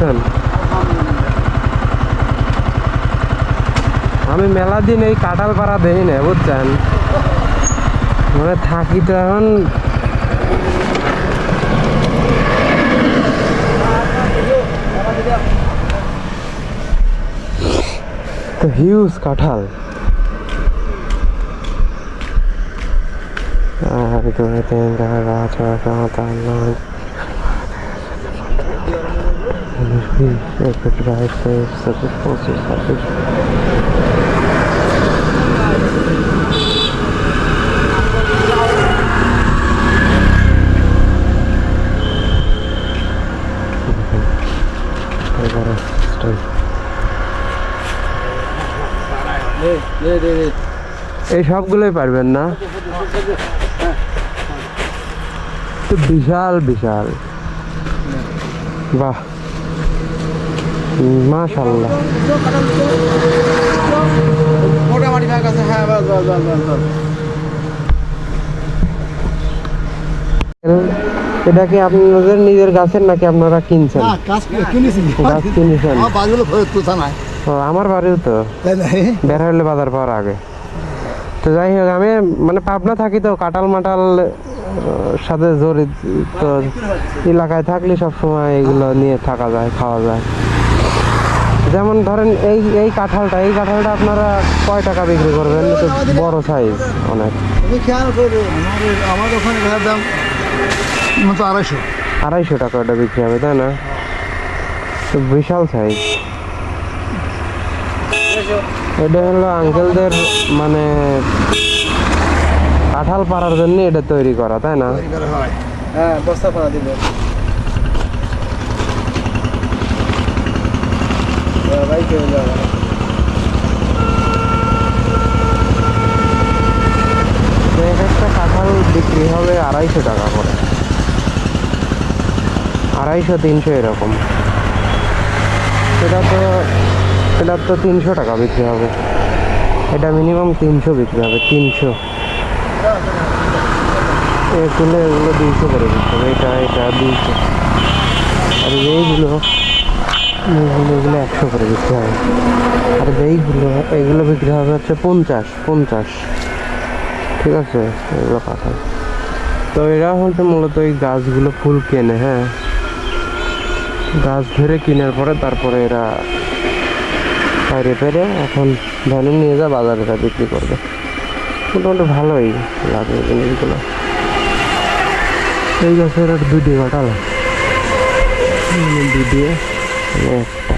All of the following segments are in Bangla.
বুঝছেন আমি মেলা দিন এই কাঁঠাল পাড়া দেখি না, বুঝছেন? মানে থাকি তো এখন। তো হিউজ কাঁঠাল। আর দুই নয় এগারো straight। এই সবগুলোই পারবেন না তো বিশাল বিশাল বাহ মাশাল্লাহ মোটামুটি ব্যাগ আছে হ্যাঁ বাস বাস বাস বাস বাস এটা কি আপনাদের নিজের গাছের নাকি আপনারা কিনছেন? গাছ কিনেছেন? আমার বাড়িও তো। বের হলে বাজার পাওয়ার আগে। তো যাই হোক আমি মানে পাবনা থাকি তো কাঁঠাল মাটাল সাথে জড়িত এলাকায় থাকলে সবসময় এগুলো নিয়ে থাকা যায় খাওয়া যায়। যেমন ধরেন এই এই কাঁঠালটা এই কাঁঠালটা আপনারা কয় টাকা বিক্রি করবেন? বড় সাইজ অনেক। আমার ওখানে দাম মতো আড়াইশো। আড়াইশো টাকা ওটা বিক্রি হবে তাই না? তো বিশাল সাইজ এটা হলো আঙ্কেলদের মানে কাঁঠাল পাড়ার জন্য এটা তৈরি করা তাই না? হ্যাঁ বস্তা পাড়া দিবে। ভাই কেউ বিক্রি হবে আড়াইশো টাকা করে আড়াইশো তিনশো এরকম এটা তো এটা তো তিনশো টাকা বিক্রি হবে এটা মিনিমাম তিনশো বিক্রি হবে তিনশো এগুলো এগুলো দুইশো করে বিক্রি হবে এটা এটা দুইশো আর এইগুলো এইগুলো এগুলো একশো করে বিক্রি হবে। আর এইগুলো, এগুলো বিক্রি হবে হচ্ছে পঞ্চাশ পঞ্চাশ। ঠিক আছে? এগুলো কাঁঠাল তো এরা হচ্ছে মূলত এই গাছগুলো ফুল কেনে হ্যাঁ? গাছ ধরে কেনার পরে তারপরে এরা বাইরে পেরে এখন ভ্যানে নিয়ে যা, বাজারে এরা বিক্রি করবে। মোটামুটি ভালোই লাগে জিনিসগুলো। এই গাছের আর দুটি কাঁঠাল দুটি একটা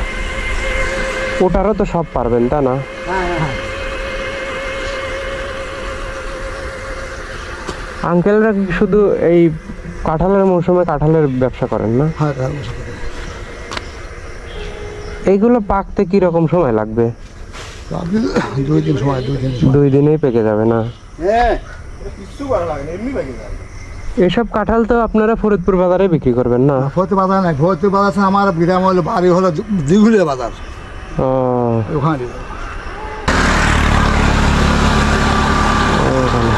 ওটারও তো সব পারবেন তা না? হ্যাঁ হ্যাঁ আঙ্কেলরা শুধু এই কাঁঠালের মৌসুমে কাঁঠালের ব্যবসা করেন না? হ্যাঁ এইগুলো পাকতে কি রকম সময় লাগবে? দুই দিন সময় দুই দিন দুই দিনেই পেকে যাবে না? হ্যাঁ কিছু লাগে এমনি এসব কাঁঠাল তো আপনারা ফরিদপুর বাজারে বিক্রি করবেন না? ফতে বাজার নাই। ফরিদপুর বাজার আমার গ্রাম হলো বাড়ি হলো দিঘুলিয়া বাজার। ওখানে ওখানে।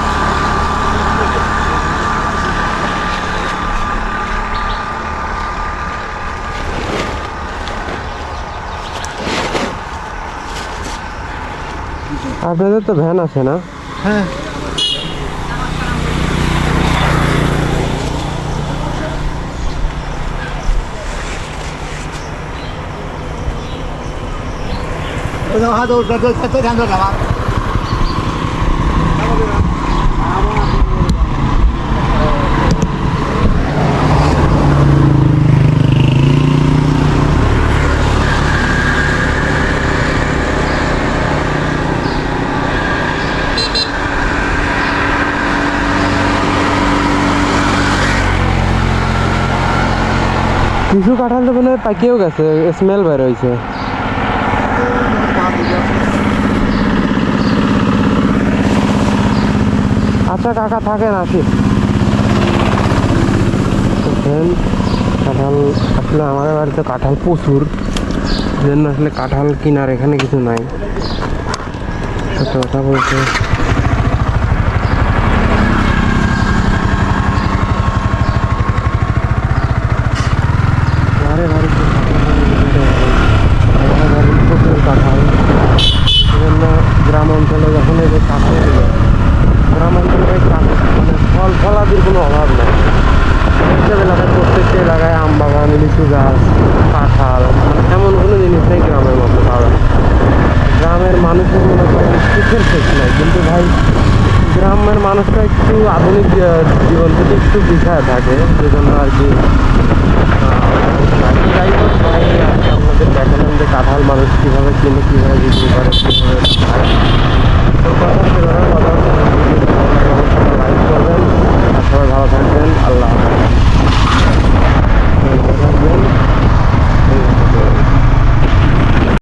আপনাদের তো ভ্যান আছে না? হ্যাঁ। হাত ধ্যান দেন আমার কিছু কাঁঠাল তো মনে হয় পাকিয়েও গেছে স্মেল বের হয়েছে আচ্ছা কাকা থাকেন, আসি। কাঁঠাল, আসলে আমাদের বাড়িতে কাঁঠাল প্রচুর। জন্য আসলে কাঁঠাল কিনার এখানে কিছু নাই। কথা বলতে আরে বাড়িতে কাঁঠাল অঞ্চলে যখন এই যে কাঁঠালগুলো গ্রাম অঞ্চলে ভাই কাঁঠাল মানে ফল ফলাদির কোনো অভাব নেই এইসব এলাকায় প্রত্যেকটা এলাকায় আম বাগান লিচু গাছ কাঁঠাল মানে এমন কোনো জিনিস নেই গ্রামের মধ্যে পাওয়া গ্রামের মানুষের মনে করেন সুখের শেষ নাই। কিন্তু ভাই, গ্রামের মানুষটা একটু আধুনিক জীবন থেকে একটু পিছায় থাকে, সেজন্য আর কি যাই হোক ভাই আপনাদের দেখালাম যে কাঁঠাল মানুষ কীভাবে কিনে, কীভাবে বিক্রি করে, কীভাবে